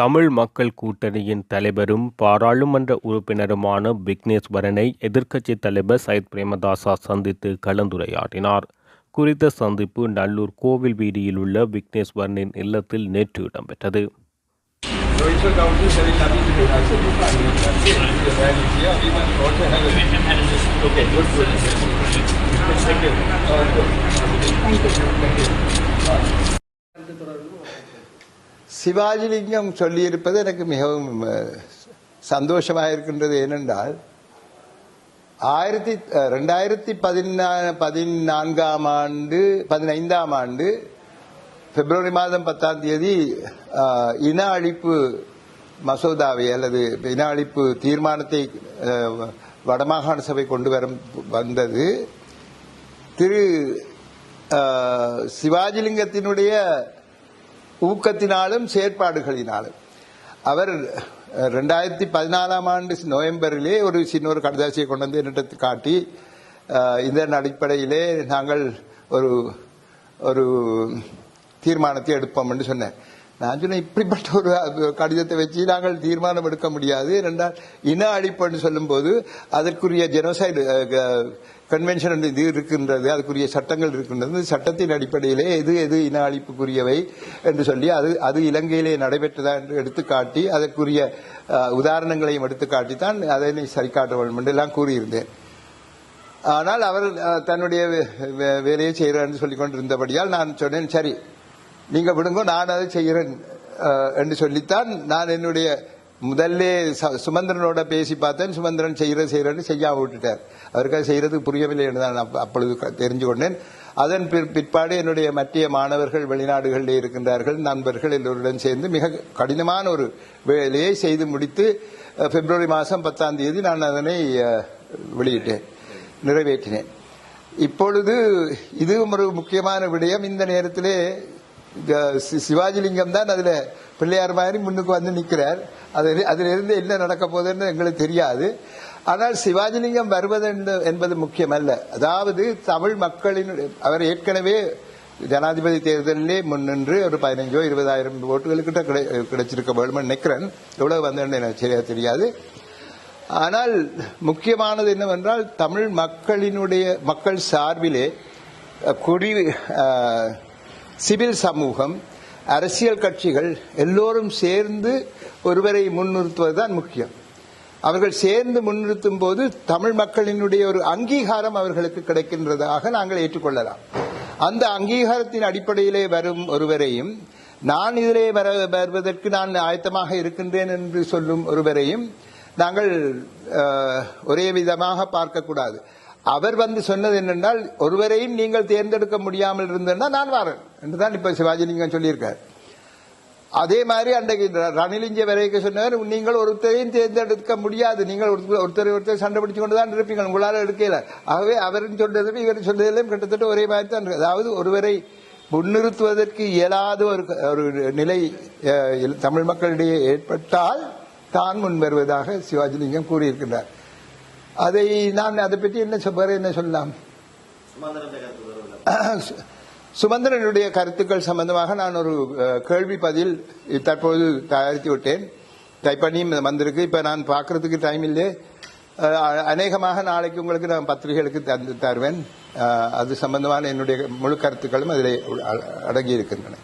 தமிழ் மக்கள் கூட்டணியின் தலைவரும் பாராளுமன்ற உறுப்பினருமான விக்னேஸ்வரனை எதிர்க்கட்சித் தலைவர் சையத் பிரேமதாசா சந்தித்து கலந்துரையாடினார். குறித்த சந்திப்பு நல்லூர் கோவில் வீதியில் உள்ள விக்னேஸ்வரனின் இல்லத்தில் நேற்று இடம்பெற்றது. Provincial Council is very Sivajilingam சொல்லியிருப்பது எனக்கு மிகவும் சந்தோஷமாக இருக்கின்றது ஏனென்றால் ஆயிரத்தி ரெண்டாயிரத்தி பதினா பதினான்காம் ஆண்டு பதினைந்தாம் ஆண்டு பிப்ரவரி மாதம் பத்தாம் தேதி இன அழிப்பு மசோதாவை அல்லது இன அழிப்பு தீர்மானத்தை வடமாகாண சபை கொண்டு வர வந்தது. திரு சிவாஜிலிங்கத்தினுடைய ஊக்கத்தினாலும் செயற்பாடுகளினாலும். அவர் ரெண்டாயிரத்தி பதினாலாம் ஆண்டு நவம்பரிலே ஒரு சின்ன ஒரு கடிதாசியை கொண்டு வந்து என்னிடத்து காட்டி இதன் அடிப்படையிலே நாங்கள் ஒரு ஒரு தீர்மானத்தை எடுப்போம் என்று சொன்னேன். நான் சொன்னேன் இப்படிப்பட்ட ஒரு கடிதத்தை வச்சு நாங்கள் தீர்மானம் எடுக்க முடியாது. ரெண்டால் இன அழிப்புன்னு சொல்லும்போது அதற்குரிய ஜெனோசைடு கன்வென்ஷன் இது இருக்கின்றது அதுக்குரிய சட்டங்கள் இருக்கின்றது. சட்டத்தின் அடிப்படையிலே எது எது இன அழிப்புக்குரியவை என்று சொல்லி அது அது இலங்கையிலே நடைபெற்றதா என்று எடுத்துக்காட்டி அதற்குரிய உதாரணங்களையும் எடுத்துக்காட்டித்தான் அதனை சரி வேண்டும் என்று எல்லாம் கூறியிருந்தேன். ஆனால் அவர் தன்னுடைய வே- வே- வேலையை செய்கிறார் சொல்லிக் கொண்டிருந்தபடியால் நான் சொன்னேன் சரி நீங்கள் விடுங்க நான் அதை செய்கிறேன் என்று சொல்லித்தான் நான் என்னுடைய முதல்ல ச- சுமந்திரனோட பேசி பார்த்தேன். சுமந்திரன் செய்கிற செய்கிறேன்னு செய்யாம விட்டுட்டார். அவருக்கு அது புரியவில்லை என்று நான் அப்பொழுது தெரிஞ்சு கொண்டேன் அதன் பிற்பாடு என்னுடைய மற்ற மாணவர்கள் வெளிநாடுகளில் இருக்கின்றார்கள். நண்பர்கள் எல்லோருடன் சேர்ந்து மிக கடினமான ஒரு வேலையை செய்து முடித்து பிப்ரவரி மாதம் பத்தாம் தேதி நான் அதனை வெளியிட்டேன். நிறைவேற்றினேன். இப்பொழுது இதுவும் ஒரு முக்கியமான விடயம். இந்த நேரத்திலே சிவாஜிலிங்கம் தான் அதில் பிள்ளையார் மாதிரி முன்னுக்கு வந்து நிற்கிறார் அது அதிலிருந்து என்ன நடக்க போகுதுன்னு எங்களுக்கு தெரியாது. ஆனால் சிவாஜிலிங்கம் வருவது என்பது முக்கியமல்ல. அதாவது தமிழ் மக்களின் அவர் ஏற்கனவே ஜனாதிபதி தேர்தலிலே முன்னின்று ஒரு பதினஞ்சோ இருபதாயிரம் ஓட்டுகளுக்கிட்ட கிடை கிடைச்சிருக்க வேணும்னு நினைக்கிறேன். எவ்வளவு வந்தேன்னு எனக்கு சரியா தெரியாது. ஆனால் முக்கியமானது என்னவென்றால் தமிழ் மக்களினுடைய மக்கள் சார்பிலே குடி சிவில் சமூகம் அரசியல் கட்சிகள் எல்லோரும் சேர்ந்து ஒருவரை முன்னிறுத்துவதுதான் முக்கியம். அவர்கள் சேர்ந்து முன்னிறுத்தும் போது தமிழ் மக்களினுடைய ஒரு அங்கீகாரம் அவர்களுக்கு கிடைக்கின்றதாக நாங்கள் ஏற்றுக்கொள்ளலாம். அந்த அங்கீகாரத்தின் அடிப்படையிலே வரும் ஒருவரையும் நான் இதிலே வர வருவதற்கு நான் ஆயத்தமாக இருக்கின்றேன் என்று சொல்லும் ஒருவரையும் நாங்கள் ஒரே விதமாக பார்க்கக்கூடாது. அவர் வந்து சொன்னது என்னென்றால் ஒருவரையும் நீங்கள் தேர்ந்தெடுக்க முடியாமல் இருந்தேன்னா நான் வரேன். என்றுதான் இப்ப சிவாஜிலிங்கம் சொல்லியிருக்கார். அதே மாதிரி அன்றைக்கு ரணிலிஞ்ச வரைக்கு வரைக்கும் சொன்னார் நீங்கள் ஒருத்தரையும் தேர்ந்தெடுக்க முடியாது. நீங்கள் ஒருத்தர் ஒருத்தர் ஒருத்தர் சண்டை பிடிச்சு கொண்டு தான் இருப்பீங்க. உங்களால் எடுக்கல. ஆகவே அவரின் சொல்றதும் இவர் சொல்றதிலும் கிட்டத்தட்ட ஒரே மாதிரி தான் இருக்கு. அதாவது ஒருவரை முன்னிறுத்துவதற்கு இயலாத ஒரு ஒரு நிலை தமிழ் மக்களிடையே ஏற்பட்டால் தான் முன் வருவதாக சிவாஜிலிங்கம் கூறியிருக்கின்றார். அதை நான் அதை பற்றி என்ன சொல்ல என்ன சொல்லலாம்? சுமந்திரனுடைய கருத்துக்கள். சம்பந்தமாக நான் ஒரு கேள்வி பதில் தற்போது தயாரித்து விட்டேன். டைப் பண்ணி வந்திருக்கு. இப்ப நான் பார்க்கறதுக்கு டைம் இல்லை. அநேகமாக நாளைக்கு உங்களுக்கு நான் பத்திரிகைகளுக்கு தந்து தருவேன். அது சம்பந்தமான என்னுடைய முழு கருத்துக்களும் அதில் அடங்கி இருக்கின்றன